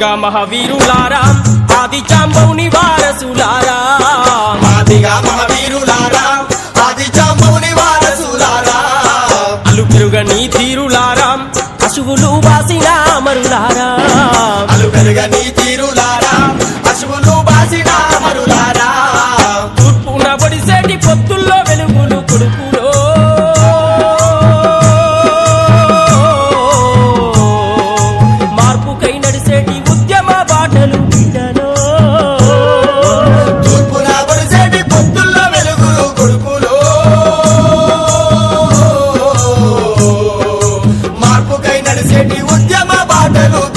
మాదిగా మహావీరులారా ఆది జాంబవుని వారసులారా మాదిగా మహావీరులారా ఆది జాంబవుని వారసులారా అలు పెరుగని తీరులారా పశువులు వాసిన అమరులారా అలు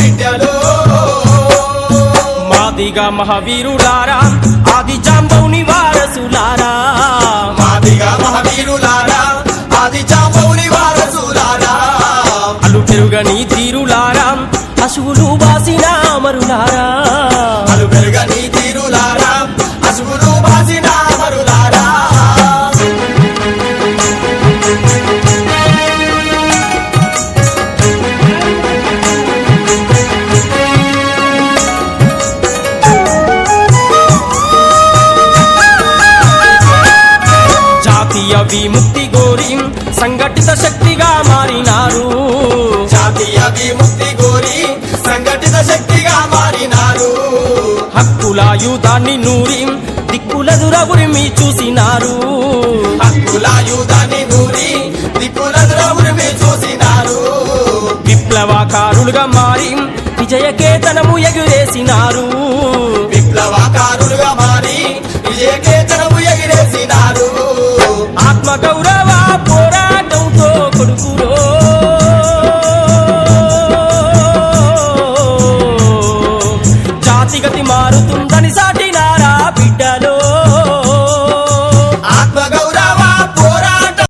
బిడ్డలు మాదిగా మహావీరులారా ఆది జాంబవుని వారసులారా మాదిగా మహావీరులారా ఆది జాంబవుని వారసులారా అలు పెరుగని తీరులారా పశువులు జాతీయ విముక్తి గోరి సంఘటిత శక్తిగా మారినారు. జాతీయ విముక్తి కోరి సంఘటిత శక్తిగా మారినారు. హక్కులాయుధాన్ని నూరి దిక్కుల దురవురిమి చూసినారు. హక్కులాయుధాన్ని నూరి దిక్కుల ద్రవురిమి చూసినారు. విప్లవకారులుగా మారి విజయకేతనము ఎగురేసినారు. విప్లవకారులుగా మారి గౌరవ పోరాటంతో కొడుకులో. జాతిగతి మారుతుందని సాటినారా బిడ్డలో.